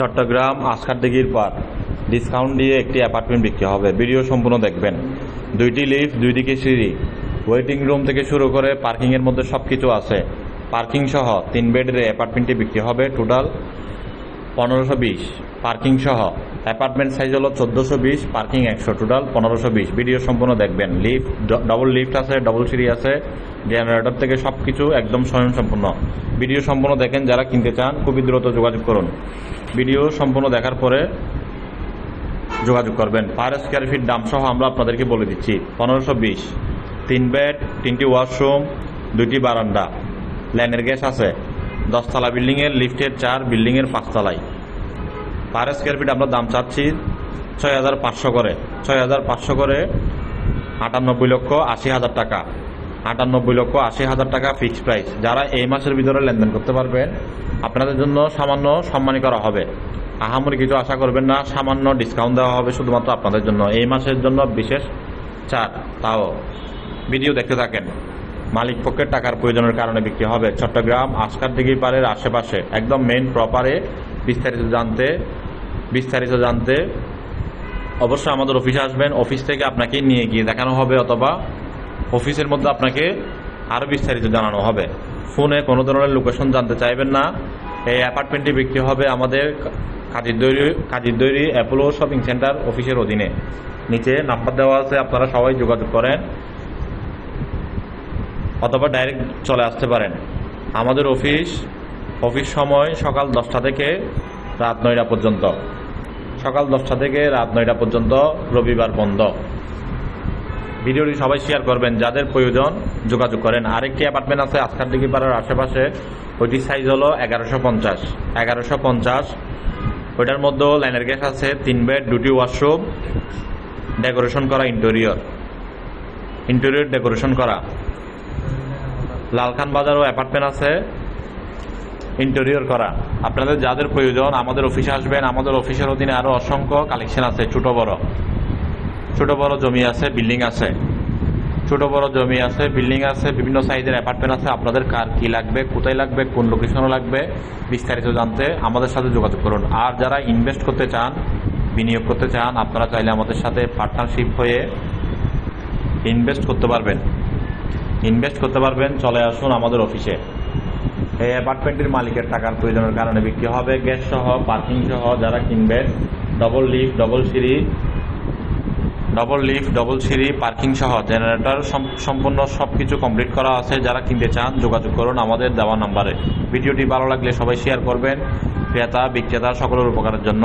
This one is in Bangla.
চট্টগ্রাম আসকার দিঘির পার। ডিসকাউন্ট দিয়ে একটি অ্যাপার্টমেন্ট বিক্রি হবে। ভিডিও সম্পূর্ণ দেখবেন। দুইটি লিফট দুই দিকে সিঁড়ি ওয়েটিং রুম থেকে শুরু করে পার্কিংয়ের মধ্যে সব কিছু আছে। পার্কিং সহ তিন বেডের অ্যাপার্টমেন্টটি বিক্রি হবে। টোটাল পনেরোশো বিশ। পার্কিং সহ অ্যাপার্টমেন্ট সাইজ হলো চোদ্দোশো বিশ পার্কিং একশো। টোটাল পনেরোশো বিশ। ভিডিও সম্পূর্ণ দেখবেন। লিফট ডবল লিফট আছে ডবল সিঁড়ি আছে। জেনারেটর থেকে সব কিছু একদম স্বয়ং সম্পূর্ণ ভিডিও সম্পূর্ণ দেখেন, যারা কিনতে চান, খুবই দ্রুত যোগাযোগ করুন। ভিডিও সম্পূর্ণ দেখার পরে যোগাযোগ করবেন। পার স্কোয়ার ফিট দাম সহ আমরা আপনাদেরকে বলে দিচ্ছি, পনেরোশো বিশ। তিন বেড তিনটি ওয়াশরুম দুইটি বারান্দা। লাইনের গ্যাস আছে। দশতলা বিল্ডিংয়ের লিফটের চার, বিল্ডিংয়ের পাঁচতলায়। পার স্কোয়ার ফিট আমরা দাম চাচ্ছি ছয় হাজার পাঁচশো করে। ছয় হাজার পাঁচশো করে আটানব্বই লক্ষ আশি হাজার টাকা। আটানব্বই লক্ষ আশি হাজার টাকা ফিক্সড প্রাইস যারা এই মাসের ভিতরে লেনদেন করতে পারবেন, আপনাদের জন্য সামান্য সম্মানী করা হবে। আহামরি কিছু আশা করবেন না, সামান্য ডিসকাউন্ট দেওয়া হবে শুধুমাত্র আপনাদের জন্য। এই মাসের জন্য বিশেষ চার তাও ভিডিও দেখতে থাকেন। মালিক পক্ষের টাকার প্রয়োজনের কারণে বিক্রি হবে। চট্টগ্রাম, আজকার দিঘি পাড়ের আশেপাশে, একদম মেইন প্রপারে বিস্তারিত জানতে বিস্তারিত জানতে অবশ্যই আমাদের অফিসে আসবেন। অফিস থেকে আপনাকে নিয়ে গিয়ে দেখানো হবে অথবা অফিসের মধ্যে আপনাকে আরও বিস্তারিত জানানো হবে। ফোনে কোনো ধরনের লোকেশন জানতে চাইবেন না। এই অ্যাপার্টমেন্টটি বিক্রি হবে আমাদের কাজীর দৈরি কাজীর দৈরি অ্যাপোলো শপিং সেন্টার অফিসের অধীনে। নিচে নাম্বার দেওয়া আছে, আপনারা সবাই যোগাযোগ করেন অথবা ডাইরেক্ট চলে আসতে পারেন। আমাদের অফিস অফিস সময় সকাল দশটা থেকে রাত নয়টা পর্যন্ত। সকাল দশটা থেকে রাত নয়টা পর্যন্ত রবিবার বন্ধ। ভিডিওটি সবাই শেয়ার করবেন, যাদের প্রয়োজন যোগাযোগ করেন। আরেকটি অ্যাপার্টমেন্ট আছে আজকার দিঘি পাড়ার আশেপাশে, ওইটির সাইজ হলো এগারোশো পঞ্চাশ। এগারোশো পঞ্চাশ, ওইটার মধ্যেও লাইনের গ্যাস আছে, তিন বেড দুটি ওয়াশরুম ডেকোরেশন করা ইন্টেরিয়র ইন্টেরিয়র ডেকোরেশন করা। লালখান বাজারও অ্যাপার্টমেন্ট আছে ইন্টেরিয়র করা। আপনাদের যাদের প্রয়োজন, আমাদের অফিসে আসবেন। আমাদের অফিসের অধীনে আরও অসংখ্য কালেকশন আছে, ছোটো বড়। ছোট বড় জমি আছে বিল্ডিং আছে। ছোট বড় জমি আছে বিল্ডিং আছে, বিভিন্ন সাইজের অ্যাপার্টমেন্ট আছে। আপনাদের কার কি লাগবে, কোথায় লাগবে, কোন লোকেশনে লাগবে, বিস্তারিত জানতে আমাদের সাথে যোগাযোগ করুন। আর যারা ইনভেস্ট করতে চান, বিনিয়োগ করতে চান, আপনারা চাইলে আমাদের সাথে পার্টনারশিপ হয়ে ইনভেস্ট করতে পারবেন। ইনভেস্ট করতে পারবেন, চলে আসুন আমাদের অফিসে এই অ্যাপার্টমেন্টের মালিকের টাকার প্রয়োজনের কারণে বিক্রি হবে। গ্যাস সহ পার্কিং সহ যারা কিনবেন ডবল লিফট ডবল সিঁড়ি ডবল লিফট ডবল সিঁড়ি পার্কিং সহ জেনারেটর সম্পূর্ণ সব কিছু কমপ্লিট করা আছে। যারা কিনতে চান, যোগাযোগ করুন আমাদের দেওয়া নাম্বারে। ভিডিওটি ভালো লাগলে সবাই শেয়ার করবেন। ক্রেতা, বিক্রেতা সকলের উপকারের জন্য।